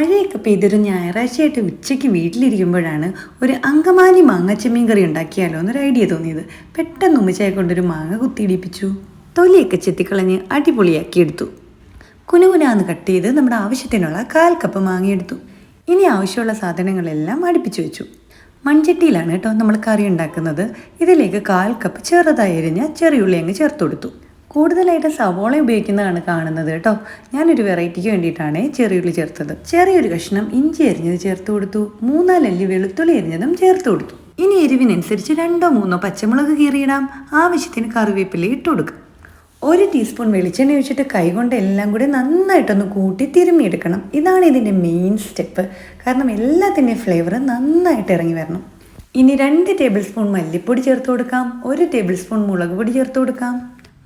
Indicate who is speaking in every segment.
Speaker 1: മഴയൊക്കെ പെയ്തൊരു ഞായറാഴ്ചയായിട്ട് ഉച്ചയ്ക്ക് വീട്ടിലിരിക്കുമ്പോഴാണ് ഒരു അങ്കമാലി മാങ്ങച്ചമ്മീൻ കറി ഉണ്ടാക്കിയാലോ എന്നൊരു ഐഡിയ തോന്നിയത്. പെട്ടെന്ന് ഉമ്മച്ചായ കൊണ്ടൊരു മാങ്ങ കുത്തിയിടിപ്പിച്ചു. തൊലിയൊക്കെ ചെത്തിക്കളഞ്ഞ് അടിപൊളിയാക്കി എടുത്തു കുനുകുനാന്ന് കട്ട് ചെയ്ത് നമ്മുടെ ആവശ്യത്തിനുള്ള കാൽ കപ്പ് മാങ്ങയെടുത്തു. ഇനി ആവശ്യമുള്ള സാധനങ്ങളെല്ലാം അടുപ്പിച്ചു വെച്ചു. മൺചട്ടിയിലാണ് കേട്ടോ നമ്മൾ കറി ഉണ്ടാക്കുന്നത്. ഇതിലേക്ക് കാൽ കപ്പ് ചെറുതായി എരിഞ്ഞ ചെറിയുള്ളി അങ്ങ് ചേർത്ത് കൊടുത്തു. കൂടുതലായിട്ട് സവോള ഉപയോഗിക്കുന്നതാണ് കാണുന്നത് കേട്ടോ. ഞാനൊരു വെറൈറ്റിക്ക് വേണ്ടിയിട്ടാണ് ചെറിയുള്ളി ചേർത്തത്. ചെറിയൊരു കഷ്ണം ഇഞ്ചി അരിഞ്ഞത് ചേർത്ത് കൊടുത്തു. മൂന്നാലല്ലി വെളുത്തുള്ളി അരിഞ്ഞതും ചേർത്ത് കൊടുത്തു. ഇനി എരിവിനനുസരിച്ച് രണ്ടോ മൂന്നോ പച്ചമുളക് കീറിയിടാം. ആവശ്യത്തിന് കറിവേപ്പില ഇട്ട് കൊടുക്കുക ഒരു ടീസ്പൂൺ വെളിച്ചെണ്ണ ഒഴിച്ചിട്ട് കൈകൊണ്ട് എല്ലാം കൂടി നന്നായിട്ടൊന്ന് കൂട്ടി തിരുമ്മിയെടുക്കണം. ഇതാണ് ഇതിന്റെ മെയിൻ സ്റ്റെപ്പ് കാരണം എല്ലാത്തിന്റെ ഫ്ലേവർ നന്നായിട്ട് ഇറങ്ങി വരണം. ഇനി രണ്ട് ടേബിൾ സ്പൂൺ മല്ലിപ്പൊടി ചേർത്ത് കൊടുക്കാം. ഒരു ടേബിൾ സ്പൂൺ മുളക് പൊടി ചേർത്ത് കൊടുക്കാം.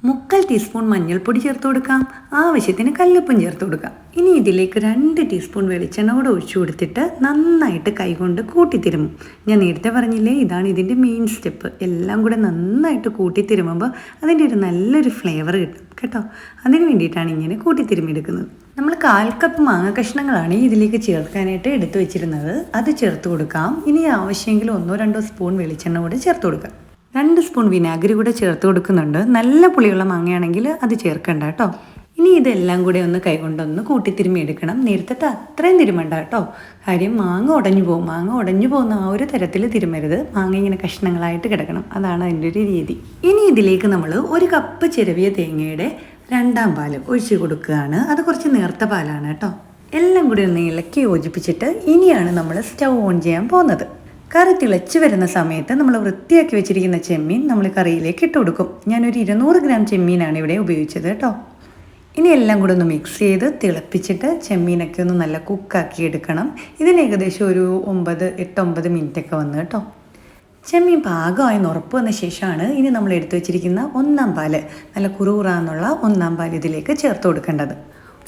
Speaker 1: മുക്കാൽ ടീസ്പൂൺ മഞ്ഞൾപ്പൊടി ചേർത്ത് കൊടുക്കാം. ആവശ്യത്തിന് കല്ലുപ്പും ചേർത്ത് കൊടുക്കാം. ഇനി ഇതിലേക്ക് രണ്ട് ടീസ്പൂൺ വെളിച്ചെണ്ണ കൂടെ ഒഴിച്ചു കൊടുത്തിട്ട് നന്നായിട്ട് കൈകൊണ്ട് കൂട്ടിത്തിരുമും. ഞാൻ നേരത്തെ പറഞ്ഞില്ലേ ഇതാണ് ഇതിന്റെ മെയിൻ സ്റ്റെപ്പ് എല്ലാം കൂടെ നന്നായിട്ട് കൂട്ടിത്തിരുമുമ്പോൾ അതിന്റെ ഒരു നല്ലൊരു ഫ്ലേവർ കിട്ടും കേട്ടോ. അതിന് വേണ്ടിയിട്ടാണ് ഇങ്ങനെ കൂട്ടിത്തിരുമെടുക്കുന്നത് നമ്മൾ കാൽ കപ്പ് മാങ്ങ കഷ്ണങ്ങളാണ് ഇതിലേക്ക് ചേർക്കാനായിട്ട് എടുത്തു വെച്ചിരുന്നത്. അത് ചേർത്ത് കൊടുക്കാം. ഇനി ആവശ്യമെങ്കിൽ ഒന്നോ രണ്ടോ സ്പൂൺ വെളിച്ചെണ്ണ കൂടെ ചേർത്ത് കൊടുക്കാം. രണ്ട് സ്പൂൺ വിനാഗിരി കൂടെ ചേർത്ത് കൊടുക്കുന്നുണ്ട്. നല്ല പുളിയുള്ള മാങ്ങയാണെങ്കിൽ അത് ചേർക്കണ്ട കേട്ടോ. ഇനി ഇതെല്ലാം കൂടെ ഒന്ന് കൈകൊണ്ടൊന്ന് കൂട്ടിത്തിരുമി എടുക്കണം. നേരത്തെ അത്രയും തിരുമണ്ട കേട്ടോ. കാര്യം മാങ്ങ ഉടഞ്ഞു പോകും. മാങ്ങ ഉടഞ്ഞു പോകുന്ന ആ ഒരു തരത്തിൽ തിരുമരുത്. മാങ്ങ ഇങ്ങനെ കഷ്ണങ്ങളായിട്ട് കിടക്കണം. അതാണ് അതിന്റെ ഒരു രീതി. ഇനി ഇതിലേക്ക് നമ്മൾ ഒരു കപ്പ് ചിരവിയ തേങ്ങയുടെ രണ്ടാം പാൽ ഒഴിച്ച് കൊടുക്കുകയാണ്. അത് കുറച്ച് നേർത്ത പാലാണ് കേട്ടോ. എല്ലാം കൂടി ഒന്ന് ഇളക്കി യോജിപ്പിച്ചിട്ട് ഇനിയാണ് നമ്മൾ സ്റ്റൗ ഓൺ ചെയ്യാൻ പോകുന്നത്. കറി തിളച്ച് വരുന്ന സമയത്ത് നമ്മൾ വൃത്തിയാക്കി വെച്ചിരിക്കുന്ന ചെമ്മീൻ നമ്മൾ കറിയിലേക്ക് ഇട്ട് കൊടുക്കും. ഞാനൊരു ഇരുന്നൂറ് ഗ്രാം ചെമ്മീനാണ് ഇവിടെ ഉപയോഗിച്ചത് കേട്ടോ. ഇനി എല്ലാം കൂടെ ഒന്ന് മിക്സ് ചെയ്ത് തിളപ്പിച്ചിട്ട് ചെമ്മീനൊക്കെ ഒന്ന് നല്ല കുക്കാക്കി എടുക്കണം. ഇതിന് ഏകദേശം ഒരു ഒമ്പത് എട്ടൊമ്പത് മിനിറ്റ് ഒക്കെ വന്ന് കേട്ടോ. ചെമ്മീൻ പാകമായി ഉറപ്പ് വന്ന ശേഷമാണ് ഇനി നമ്മൾ എടുത്തു വെച്ചിരിക്കുന്ന ഒന്നാം പാൽ നല്ല കുറുകുറാന്നുള്ള ഒന്നാം പാൽ ഇതിലേക്ക് ചേർത്ത് കൊടുക്കേണ്ടത്.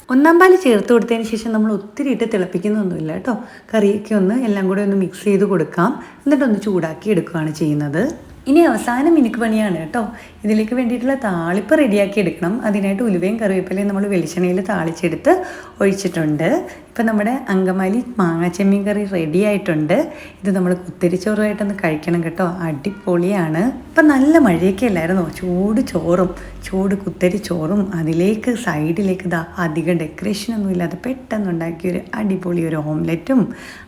Speaker 1: ഒന്നാം പാൽ ചേർത്ത് കൊടുത്തതിന് ശേഷം നമ്മൾ ഒത്തിരി ഇട്ട് തിളപ്പിക്കുന്നൊന്നുമില്ല കേട്ടോ. കറിയൊക്കെ ഒന്ന് എല്ലാം കൂടെ ഒന്ന് മിക്സ് ചെയ്ത് കൊടുക്കാം. എന്നിട്ടൊന്ന് ചൂടാക്കി എടുക്കുകയാണ് ചെയ്യുന്നത്. ഇനി അവസാനം മിനുക്ക് പണിയാണ് കേട്ടോ. ഇതിലേക്ക് വേണ്ടിയിട്ടുള്ള താളിപ്പ് റെഡിയാക്കി എടുക്കണം. അതിനായിട്ട് ഉലുവയും കറിവേപ്പിലയും നമ്മൾ വെളിച്ചെണ്ണയിൽ താളിച്ചെടുത്ത് ഒഴിച്ചിട്ടുണ്ട്. ഇപ്പം നമ്മുടെ അങ്കമാലി മാങ്ങാച്ചെമ്മീൻ കറി റെഡി ആയിട്ടുണ്ട്. ഇത് നമ്മൾ കുത്തിരിച്ചോറുമായിട്ടൊന്ന് കഴിക്കണം കേട്ടോ. അടിപൊളിയാണ്. ഇപ്പം നല്ല മഴയൊക്കെ അല്ലായിരുന്നോ? ചൂട് ചോറും ചൂട് കുത്തരി ചോറും അതിലേക്ക് സൈഡിലേക്ക് ഇതാ അധികം ഡെക്കറേഷനൊന്നും ഇല്ലാതെ പെട്ടെന്ന് ഉണ്ടാക്കിയ ഒരു അടിപൊളി ഒരു ഓംലെറ്റും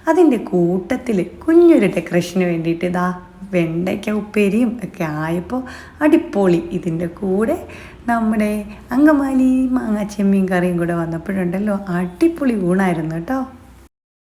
Speaker 1: അതിന്റെ കൂട്ടത്തിൽ കുഞ്ഞൊരു ഡെക്കറേഷന് വേണ്ടിയിട്ട് ഇതാ വെണ്ടയ്ക്ക ഉപ്പേരിയും ഒക്കെ ആയപ്പോൾ അടിപൊളി. ഇതിന്റെ കൂടെ നമ്മുടെ അങ്കമാലി മാങ്ങാ ചെമ്മീൻ കറിയും കൂടെ വന്നപ്പോഴുണ്ടല്ലോ. അടിപൊളി ഊണായിരുന്നു കേട്ടോ.